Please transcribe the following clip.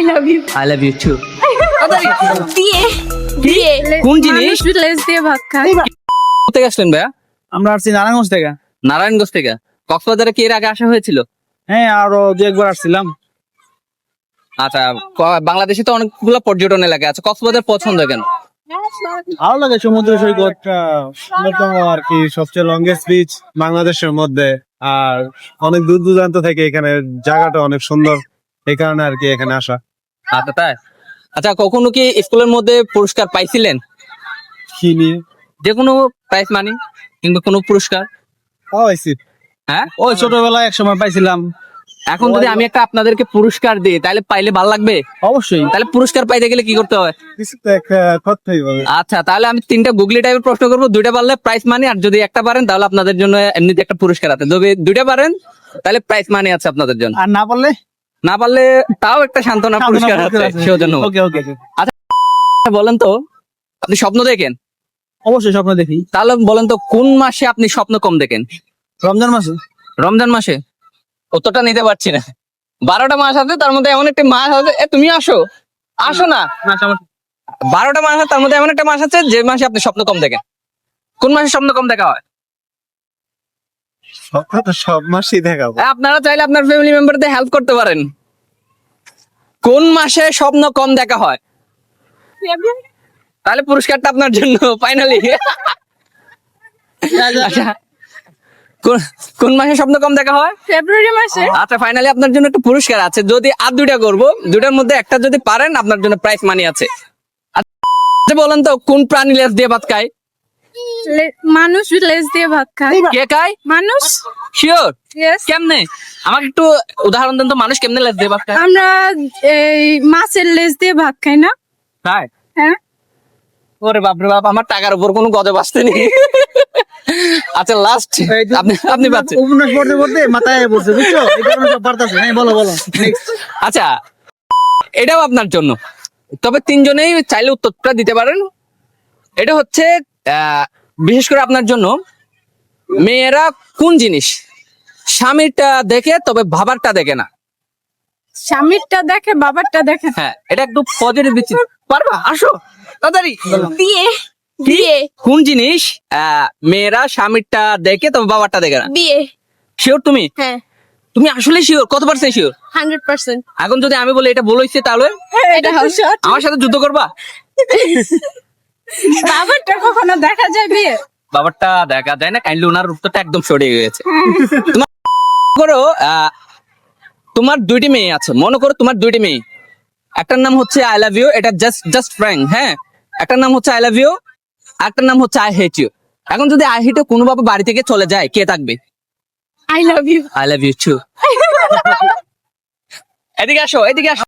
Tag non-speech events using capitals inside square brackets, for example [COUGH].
I love you I love you too বিয়ে বিয়ে কোন জিনিস? লেজ দিয়ে ভাত খায়। কোথায় আসলেন ভাইয়া? আমরা আসছি নারায়ণগঞ্জ থেকে। নারায়ণগঞ্জ থেকে। কক্সবাজারে কি এর আগে আসা হয়েছিল? হ্যাঁ আরও দু একবার আসছিলাম। আচ্ছা বাংলাদেশে তো অনেকগুলো পর্যটন এলাকা আছে। কক্সবাজার পছন্দ কেন? ভালো লাগে সমুদ্র সৈকত অন্যতম আর কি সবচেয়ে লংগেস্ট বিচ বাংলাদেশের মধ্যে। আর অনেক দূর দূরান্ত থেকে এখানে জায়গাটা অনেক সুন্দর। এই কারণে আর কি এখানে আসা। আচ্ছা তাই? আচ্ছা কখনো কি স্কুলের মধ্যে পুরস্কার পাইছিলেন? কি নিয়ে? যে কোনো প্রাইজ মানি কিংবা কোনো পুরস্কার? পাইছি হ্যাঁ? ওই ছোটবেলায় এক সময় পাইছিলাম। এখন যদি আমি একটা আপনাদেরকে পুরস্কার দিই তাহলে পাইলে ভালো লাগবে? অবশ্যই। তাহলে পুরস্কার পাইতে গেলে কি করতে হয়? আচ্ছা তাহলে আমি তিনটা গুগলি টাইপের প্রশ্ন করব। দুইটা পারলে প্রাইস মানি আর যদি একটা পারেন তাহলে আপনাদের জন্য এমনিতে একটা পুরস্কার আছে। যদি দুইটা পারেন তাহলে প্রাইস মানি আছে আপনাদের জন্য। আর না পারলে? না পারলে তাও একটা সান্ত্বনা পুরস্কার আছে সেজন্য। ওকে ওকে বলেন তো আপনি স্বপ্ন দেখেন? অবশ্যই স্বপ্ন দেখি। তাহলে বলেন তো কোন মাসে আপনি স্বপ্ন কম দেখেন? রমজান মাসে। রমজান মাসে? উত্তরটা নিতে পারছি না। বারোটা মাস আছে তার মধ্যে এমন একটা মাস আছে এ তুমি আসো। আসো না। বারোটা মাস আছে তার মধ্যে এমন একটা মাস আছে যে মাসে আপনি স্বপ্ন কম দেখেন। কোন মাসে স্বপ্ন কম দেখা হয়? স্বপ্ন তো সব মাসেই দেখাবো। আপনারা চাইলে আপনার ফ্যামিলি মেম্বারদের হেল্প করতে পারেন। কোন মাসে স্বপ্ন কম দেখা হয়? তাহলে পুরস্কারটা আপনার জন্য ফাইনালি আচ্ছা। কোন- কোন মাসে স্বপ্ন কম দেখা হয়? ফেব্রুয়ারি মাসে। আচ্ছা ফাইনালি আপনার জন্য একটা পুরস্কার আছে। যদি আর দুইটা করব দুইটার মধ্যে একটা যদি পারেন আপনার জন্য প্রাইস মানি আছে। আচ্ছা, বলেন তো কোন প্রাণী লেজ দিয়ে ভাত খায়? মানুষ লেজ দিয়ে ভাত খায়। কে খায়? মানুষ? শিওর. কেমনে? আমাকে একটু উদাহরণ দেন তো মানুষ কেমনে লেজ দিয়ে ভাত খায়? আমরা এই মাছের লেজ দিয়ে ভাত খাই না? খায়? হ্যাঁ। ওরে বাপরে বাপ আমার টাকার উপর কোনো গজব আসতে নেই আচ্ছা লাস্ট আপনি আপনি পাচ্ছেন উপন্যাস পড়তে পড়তে মাথায় পড়ছে বুঝছ? এই কারণে সব পারতাছে হ্যাঁ বলো বলো। আচ্ছা এটাও আপনার জন্য। তবে তিনজনেই চাইলে উত্তরটা দিতে পারেন। এটা হচ্ছে আহ, বিশেষ করে আপনার জন্য মেয়েরা কোন জিনিস? স্বামীরটা দেখে তবে ভাবারটা দেখে না। স্বামীরটা দেখে বাবারটা দেখে। হ্যাঁ এটা একটু পজিটিভ দিচ্ছি। পারবা? আসো। তাড়াতাড়ি। বিয়ে। বিয়ে। কোন জিনিস মেয়েরা স্বামীরটা দেখে তবে বাবারটা দেখে না? বিয়ে। শিওর তুমি? হ্যাঁ। তুমি আসলে শিওর কত পার্সেন্ট শিওর হান্ড্রেড পার্সেন্ট। এখন যদি আমি বলি এটা বলেছি তাহলে? এটা হচ্ছে আমার সাথে যুদ্ধ করবা? [LAUGHS] বাবারটা কখনো দেখা যায় বিয়ে বাবারটা দেখা যায় না কাইন্ডলি ওনার উত্তরটা একদম সরে গেছে তোমার করো তোমার দুইটি মেয়ে আছে মনে করো তোমার দুইটি মেয়ে। একটার নাম হচ্ছে আই লাভ ইউ এটা জাস্ট জাস্ট ফ্র্যাঙ্ক হ্যাঁ? একটার নাম হচ্ছে আই লাভ ইউ একটার নাম হচ্ছে আই হেট ইউ এখন যদি আই হেট কোনোভাবে বাড়ি থেকে চলে যায় কে থাকবে? I love you I love you too এদিকে আসো এদিকে আসো।